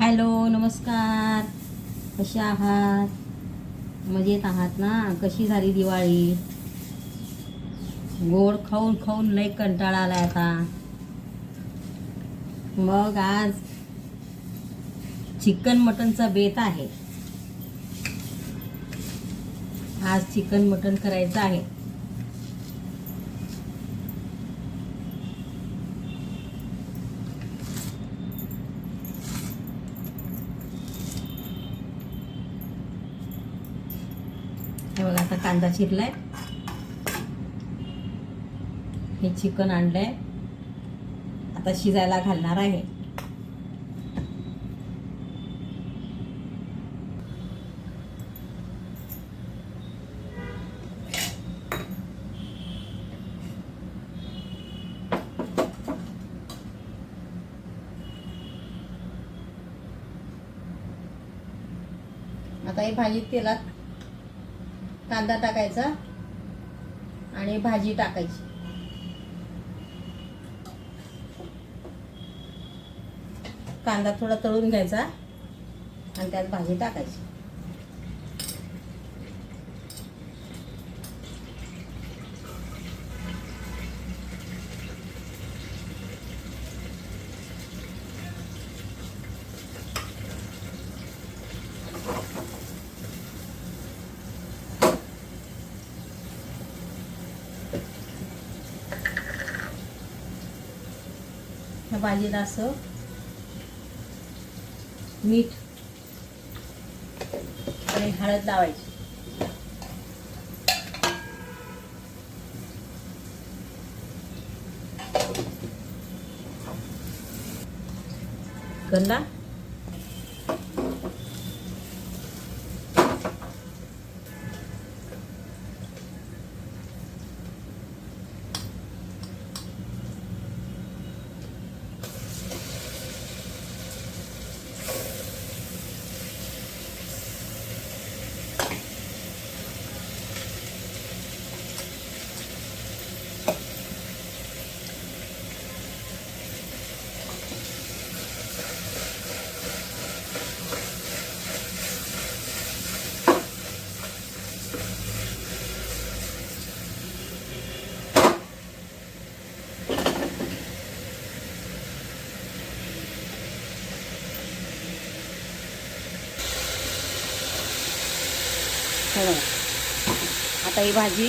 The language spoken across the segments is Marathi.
हॅलो नमस्कार. कसे आहात? मजेत आहात ना? कशी झाली दिवाळी? गोड खाऊन खाऊन लई कंटाळा आलाय आता. मग आज चिकन मटनचा बेत आहे. आज चिकन मटन करायचं आहे हे बघा आता कांदा चिरलाय. हे चिकन आणलंय. आता शिजायला घालणार आहे. आता ही भाजी तेलात कांदा टाकायचा आणि भाजी टाकायची. कांदा थोडा तळून घ्यायचा आणि त्यात भाजी टाकायची. ह्या भाजीला असं मीठ आणि हळद लावायची. गल्ला हे. बघा. आता ही भाजी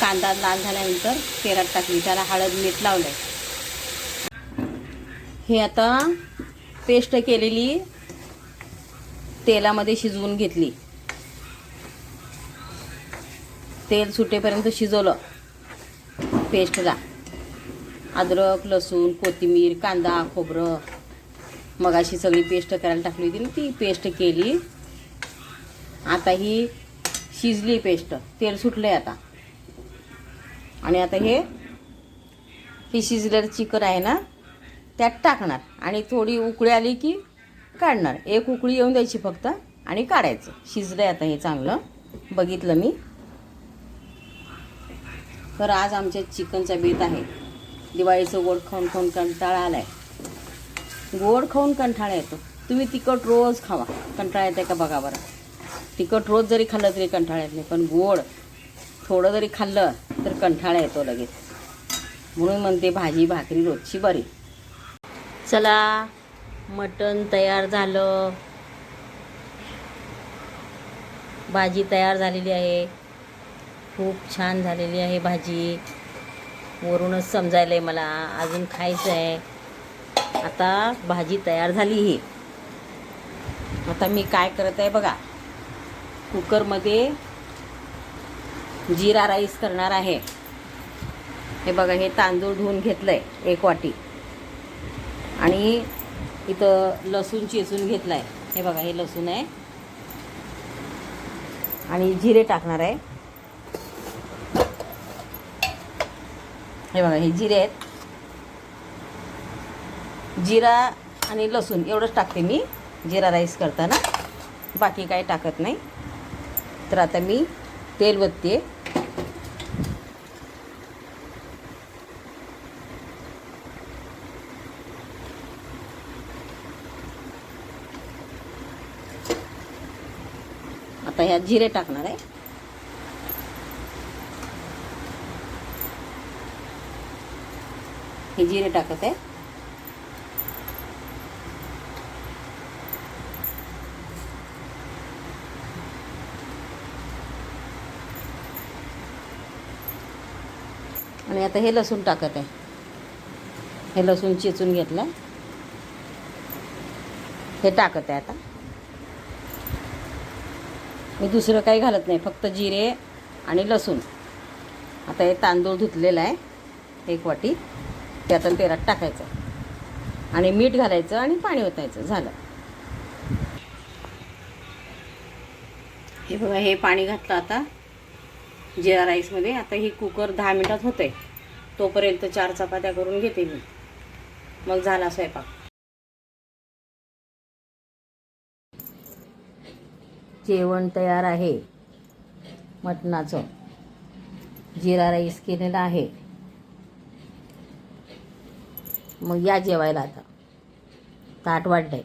कांदा लाल झाल्यानंतर तेलात टाकली. त्याला हळद मीठ लावलंय. हे आता पेस्ट केलेली तेलामध्ये शिजवून घेतली. तेल सुटेपर्यंत शिजवलं. पेस्टला. अद्रक लसूण कोथिंबीर कांदा खोबरं. मगाशी सगळी पेस्ट करायला टाकली होती ना ती पेस्ट केली. आता ही शिजली पेस्ट. तेल सुटलं आहे आता. आणि आता हे ही शिजलेलं चिकन आहे ना त्यात टाकणार. आणि थोडी उकळी आली की काढणार. एक उकळी येऊन द्यायची फक्त आणि काढायचं. शिजलं आहे आता हे चांगलं. बघितलं मी. तर आज आमच्या चिकनचा बेत आहे. दिवाळीचं गोड खाऊन खाऊन कंटाळा आला आहे गोड खाऊन कंटाळा येतो. तुम्ही तिखट रोज खावा. कंटाळा येते का बघा बरं. तिखट रोज जरी खाल्लं तरी कंटाळा येत नाही पण गोड थोडं जरी खाल्लं तर कंटाळा येतो लगेच. म्हणून म्हणते भाजी भाकरी रोजची बरी. चला मटण तयार झालं. भाजी तयार झालेली आहे. खूप छान झालेली आहे भाजी. वरूनच समजायला आहे मला अजून खायचं आहे. आता भाजी तयार झाली ही. आता मी काय करत आहे बघा. कुकरमध्ये जिरा राईस करणार आहे. हे बघा हे तांदूळ धुवून घेतलं आहे एक वाटी. आणि इथं लसूण चेचून घेतलं आहे हे बघा हे लसूण आहे. आणि जिरे टाकणार आहे. हे बघा हे जिरे आहेत. जिरा आणि लसूण एवढंच टाकते मी. जिरा राईस करताना. बाकी काही टाकत नाही. तर आता मी तेल बघते आता ह्या जिरे टाकणार आहे. हे जिरे टाकत आहे. आणि आता हे लसूण टाकत आहे. हे लसूण चिचून घेतलं हे टाकत आहे आता. मी दुसरं काही घालत नाही फक्त जिरे आणि लसूण. आता हे तांदूळ धुतलेलं आहे एक वाटी. ते आता तेलात टाकायचं. आणि मीठ घालायचं आणि पाणी ओतायचं झालं. हे बघा हे पाणी घातलं आता. जिरा राईसमध्ये आता ही कुकर दहा मिनटात होते तोपर्यंत चार चपात्या करून घेते मी. मग झाला स्वयंपाक. जेवण तयार आहे. मटणाचं. जिरा राईस केलेला आहे. मग या जेवायला आता. ताट वाढलंय.